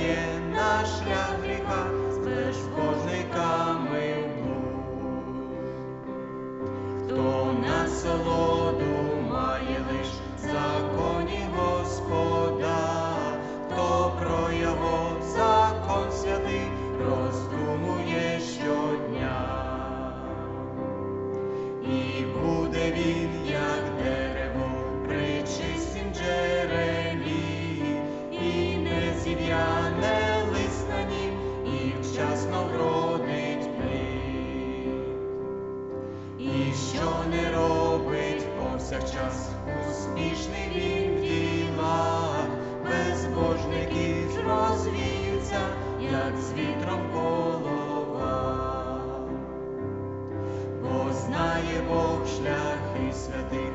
стає на шлях гріха з безбожниками в блуд. Хто насолоду що не робить повсякчас успішний він діла, ділах, безбожники розвіються, як з вітром голова, бо знає Бог шляхи святих.